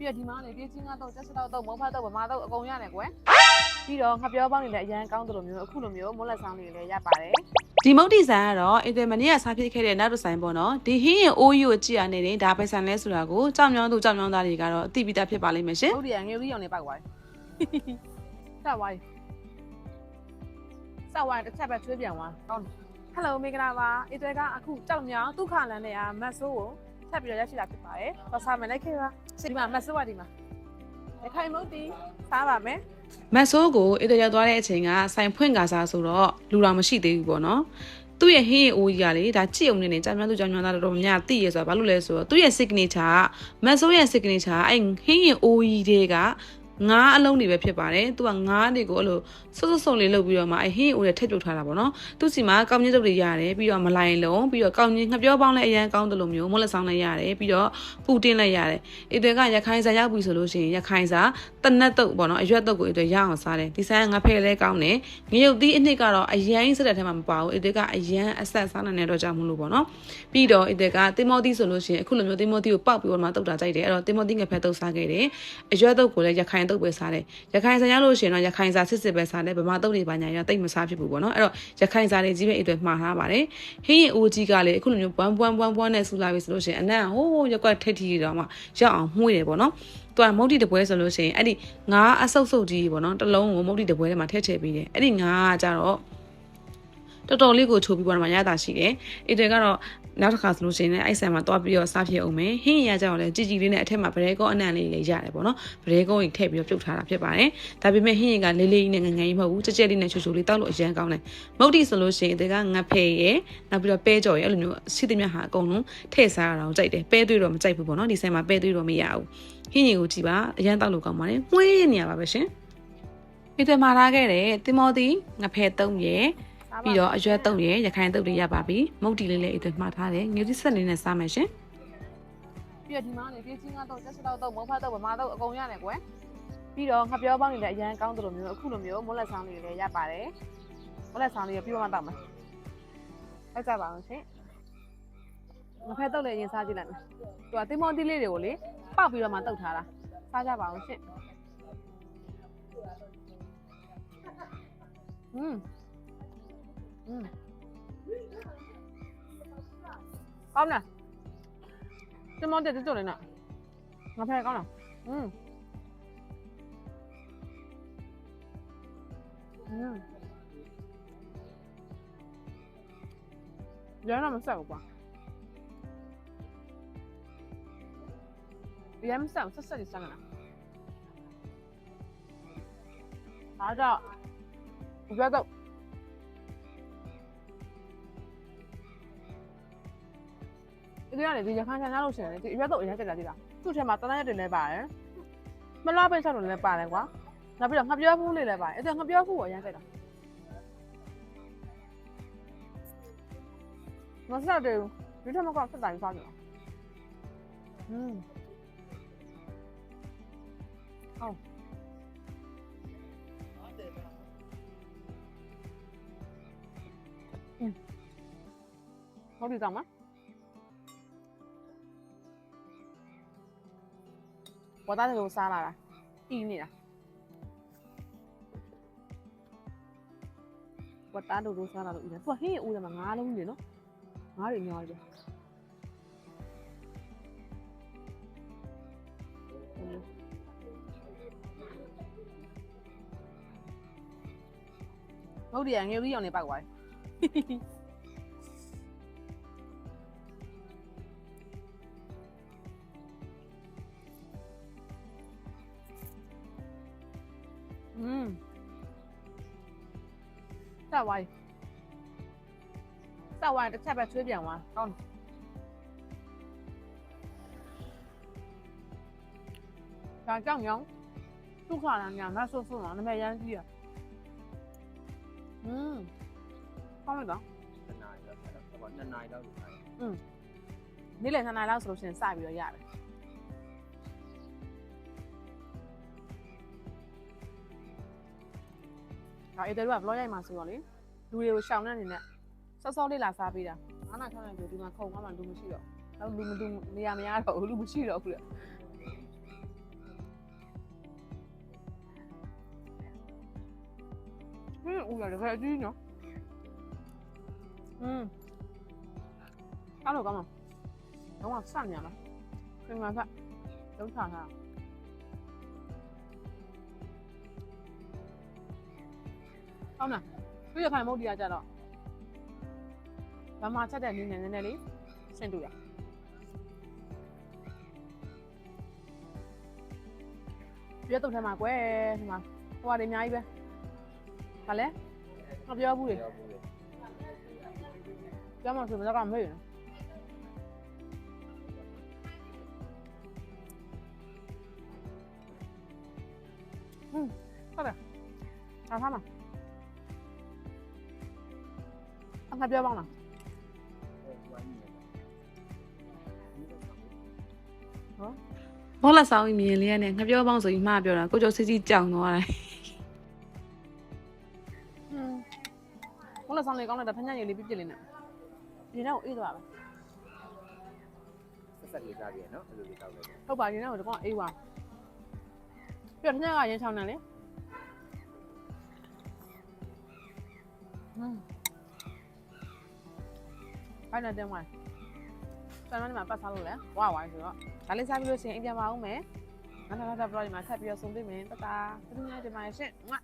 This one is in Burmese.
ပြီးတော့ဒီမှာလေပြေးချင်းကတော့တက်စတော့တော့မုံဖတ်တော့ဗမာတော့အကုန်ရတယ်ကွယ်ပြီးတော့ငါပြောပေါင်းနေလည်းအရန်ကောင်းတယ်လို့မျိုးအခုလိုမျိုးမွန်းလက်ဆောင်တွေလည်းရပါတယ်ဒီမုတ်တီဆိုင်ကတော့အင်တယ်မနေ့ကစားဖြစ်ခဲ့တဲ့နောက်တစ်ဆိုင်ပေါ့နော်ဒီဟင်းရင်အိုးယူကိုကြည့်ရနေတဲ့ဒါပဲဆိုင်လဲဆိုတာကိုကြောင်မြောင်းသူကြောင်မြောင်းသားတွေကတော့အသိပြီးသားဖြစ်ပါလိမ့်မယ်ရှင်ဟုတ်တယ်ငယ်ကြီးအောင်နေပောက်သွားတယ်စဝိုင်းစဝိုင်းတစ်ချက်ပဲချွေးပြန်သွားကောင်းတယ်ဟယ်လိုမင်္ဂလာပါအေးတွေကအခုကြောက်မြောင်ဒုက္ခလန်းနဲ့အာမတ်ဆိုးကို ထပ်ပြီးတော့ရရှိလာဖြစ်ပါတယ်။တော့စားမယ်လိုက်ခဲ့ပါ။ဒီမှာမတ်ဆိုးကဒီမှာ။ရခိုင်မုတ်တီစားပါမယ်မတ်ဆိုးကိုအင်တယ်ရောက်သွားတဲ့အချိန်ကဆိုင်ဖွင့်ကာစားဆိုတော့လူတော်မရှိသေးဘူးပေါ့နော်သူ့ရဲ့ဟင်းရင်အိုးကြီးကလေဒါကြည့်အောင်နေနေကြောင်မြောင်းသူကြောင်မြောင်းသားတော်တော်များများသိရဆိုတာဘာလို့လဲဆိုတော့သူ့ရဲ့ signature ကမတ်ဆိုးရဲ့ signature ကအဲ့ဟင်းရင်အိုးကြီးတွေက ငါးအလုံးတွေပဲဖြစ်ပါတယ်သူကငါးတွေကိုအဲ့လိုစွတ်စွတ်ဆုံလေးလုပ်ပြီးတော့မှအဲ့ဟင်းအိုးတွေထည့်ပြုတ်ထားတာပေါ့နော်သူစီမှာကောင်းကြီးတုပ်တွေရတယ်ပြီးတော့မလိုင်လုံးပြီးတော့ကောင်းကြီးငှက်ပြောပေါင်းလည်းအရန်ကောင်းတယ်လို့မျိုးမွက်လက်ဆောင်လည်းရတယ်ပြီးတော့ပူတင်လည်းရတယ်အတွေကရခိုင်စာရောက်ပြီဆိုလို့ရှိရင်ရခိုင်စာတနတ်တုပ်ပေါ့နော်အရွက်တုပ်ကိုအတွေရအောင်စားတယ်ဒီဆိုင်ကငါဖဲလည်းကောင်းတယ်ငရုတ်သီးအနှစ်ကတော့အရန်စက်တဲ့ထဲမှာမပါဘူးအတွေကအရန်အဆက်စားနိုင်တဲ့တော့ကြောင့်မလို့ပေါ့နော်ပြီးတော့အတွေကတင်မောသီဆိုလို့ရှိရင်အခုလိုမျိုးတင်မောသီကိုပောက်ပြီးတော့မှတုပ်တာကြိုက်တယ်အဲ့တော့တင်မောသီငဖဲတုပ်စားခဲ့တယ်အရွက်တုပ်ကိုလည်းရခိုင်တုပ်ပဲစားတယ်ရခိုင်စာရောက်လို့ရှိရင်တော့ရခိုင်စာစစ်စစ်ပဲစားတယ်ဗမာတုပ်တွေပါညာရောတိတ်မစားဖြစ်ဘူးပေါ့နော်အဲ့တော့ရခိုင်စာတွေကြီးပဲအတွေမှားထားပါတယ်ဟင်းရင်အိုးကြီးကလည်းအခုလိုမျိုးဘွမ်ဘွမ်ဘွမ်ဘွမ်နဲ့ဆူလာပြီဆိုလို့ရှိရင်အနံ့ဟိုးရက်ကွက်ထိတ်ထီတော့မှရောက်အောင်မှုတယ်ပေါ့နော်သူကမုတ်တီတပွဲဆိုလို့ရှိရင်အဲ့ဒီငါးအဆုပ်ဆုပ်ကြီးပေါ့နော်တစ်လုံးကိုမုတ်တီတပွဲထဲမှာထည့်ချပေးတယ်အဲ့ဒီငါးကကြတော့တော်တော်လေးကိုချိုးပြီးပေါ်မှာရတာရှိတယ်အဲ့တွေကတော့ နောက်တစ်ခါဆိုလို့ရှိရင်လည်းအဲ့ဆန်မှာတွားပြီးတော့စားဖြစ်အောင်မယ်ဟင်းရကြတော့လည်းကြည်ကြည်လေးနဲ့အထက်မှာဗရဲကောအနံ့လေးလည်းရတယ်ပေါ့နော်ဗရဲကောကြီးထည့်ပြီးတော့ပြုတ်ထားတာဖြစ်ပါတယ်ဒါပေမဲ့ဟင်းရကလေးလေးနဲ့ငငယ်ကြီးမဟုတ်ဘူးကြက်ကြက်လေးနဲ့ချိုချိုလေးတောက်လို့အရန်ကောင်းတယ်မုတ်တီဆိုလို့ရှိရင်အတွေကငဖဲရယ်နောက်ပြီးတော့ပဲကြော်ရယ်အဲ့လိုမျိုးစီသမျှဟာအကုန်လုံးထည့်စားရအောင်ကြိုက်တယ်ပဲသွေးတော့မကြိုက်ဘူးပေါ့နော်ဒီဆိုင်မှာပဲသွေးတော့မရဘူးဟင်းရကိုကြည့်ပါအရန်တောက်လို့ကောင်းပါတယ်မွေးနေရပါပဲရှင်ဒီတမှာထားခဲ့တဲ့တင်မောတီငဖဲသုံးရယ်။စား ပြီးတော့အရွက်တုပ်ရယ်ရခိုင်တုပ်တွေရပါပြီမုတ်တီလေးလည်းအိတ်တွေမှားထားတယ်ငွေကြီးဆက်လေးနဲ့စားမယ်ရှင်ပြီးတော့ဒီမှာလည်းပြေးချင်းကတော့တက်စတော့တော့မုံဖတ်တော့ဗမာတော့အကုန်ရတယ်ကွယ်ပြီးတော့ငါပြောပေါင်းနေလည်းအရန်ကောင်းတယ်လို့မျိုးအခုလိုမျိုးမိုးလက်ဆောင်လေးလည်းရပါတယ်မိုးလက်ဆောင်လေးပြီးတော့မှတောက်မယ်ဟုတ်ကြပါအောင်ရှင်မဖက်တော့လည်းရင်စားကြည့်လိုက်မယ်သူကတင်းမောင်းတီးလေးတွေကိုလေပောက်ပြီးတော့မှတောက်ထားတာစားကြပါအောင်ရှင်嗯。Mm. ကောင်းလား တင်မောတက်တက်နေနော်ငါဖဲကောင်းလားอืมอืมရမ်းတော့မဆက်ဘူးကွာရမ်းမဆက်ဘူးဆက်ဆက်ကြီးစမ်းလားအားတော့ကြတော့ ဒီကရတယ်ဒီရခိုင်ဆန်စားလို့ရှိရင်လေဒီအရွက်တော့အရင်ချက်လာသေးတာသူ့ထဲမှာတန်းရက်တွေလည်းပါတယ်မလားပိတ်ချက်တွေလည်းပါတယ်ကွာနောက်ပြီးတော့ငါပြောဖူးလေးလည်းပါတယ်အဲ့ဒါငါပြောဖူးကိုအရင်ချက်တာမစားတယ်ဒီထက်မကောက်ဆက်တိုင်းစားကြတယ်ဟွန်းအောင်ဟုတ်တယ်ကောင်းမလား ဝါသားတွေကိုစားလာတာအီးနေတာဝါသားတို့စားလာလို့အီးတယ်သူကဟင်းရဦးတယ်မှာငါးလုံးနေနော်ငါးတွေညောတယ်ဟုတ်တယ်ငယ်ကြီးအောင်နေပောက်သွားတယ် อืมဆက်ဝိုင်းဆက်ဝိုင်းတစ်ချက်ပဲချွေးပြန်သွားကောင်းတယ်ဒါကြောင့်ရောသူ့ခါလာညာမဆိုးဆိုးတော့နမဲရမ်းကြီးอ่ะอืมကောင်းလိုက်တော့ နှစ်နာရီလောက်ဆက်တော့နှစ်နာရီလောက်ထိုင် နေ့လယ်2နာရီလောက်ဆိုလို့ရှိရင်စပြီးတော့ရတယ် ထားအေးတို့က vlog ရိုက်မှာဆိုတော့လေလူတွေကိုရှောင်တဲ့အနေနဲ့စောစောလေးလာစားပေးတာအားနာထားတယ်ဆိုဒီမှာခုံမှမှလူမရှိတော့တော့လူမလူနေရာမရတော့ဘူးလူမရှိတော့ဘူးလေဟင်းဦးရတယ်ခက်ကြီးနော်ဟင်းအားလို့ကောင်းမတော့စံ့ညာလားပြန်မှာကလုံးချတာ ကောင်းလားပြရခိုင်မုတ်တရားကြတော့ဘာမှချက်တဲ့နည်းနဲ့နည်းနည်းလေးဆင့်တူရပြတော့ထဲမှာကွယ်ဒီမှာဟိုဟာတွေအများကြီးပဲဟာလဲမပြောဘူးလေပြောဘူးလေပြောမှဆိုမစကားမမေ့ဘူးဟင်းဟုတ်တယ် ငါပြောပါလားဘောလက်ဆောင်ကြီးမြင်လေးရနဲ့ငါပြောပေါင်းဆိုပြီးမှားပြောတာကိုကျော်စစ်စစ်ကြောင်သွားတယ်ဟင်းဘုလားဆောင်လေးကောင်းတဲ့ဖညံ့ရည်လေးပြပြလေးနဲ့ဒီနောက်အေးသွားပဲဆက်ဆက်လေးစားပြရနော်အဲ့လိုလေးတောက်လိုက်တယ်ဟုတ်ပါဒီနောက်တော့အေးသွားပြဖညံ့ကရင်းချောင်းနေလေဟင်း ဖိုင်နေတဲ့ဝိုင်းဆန်မနေမှာပတ်စားလို့လဲဝါဝိုင်းဆိုတော့ဒါလေးစားပြီးလို့ရှိရင်အိမ်ပြန်ပါအောင်မယ်နောက်နောက်နောက်ဘလော့ဒီမှာဆက်ပြီးတော့ဆုံတွေ့မယ်တတာသတိနဲ့ဒီမှာရှင့်ငွတ်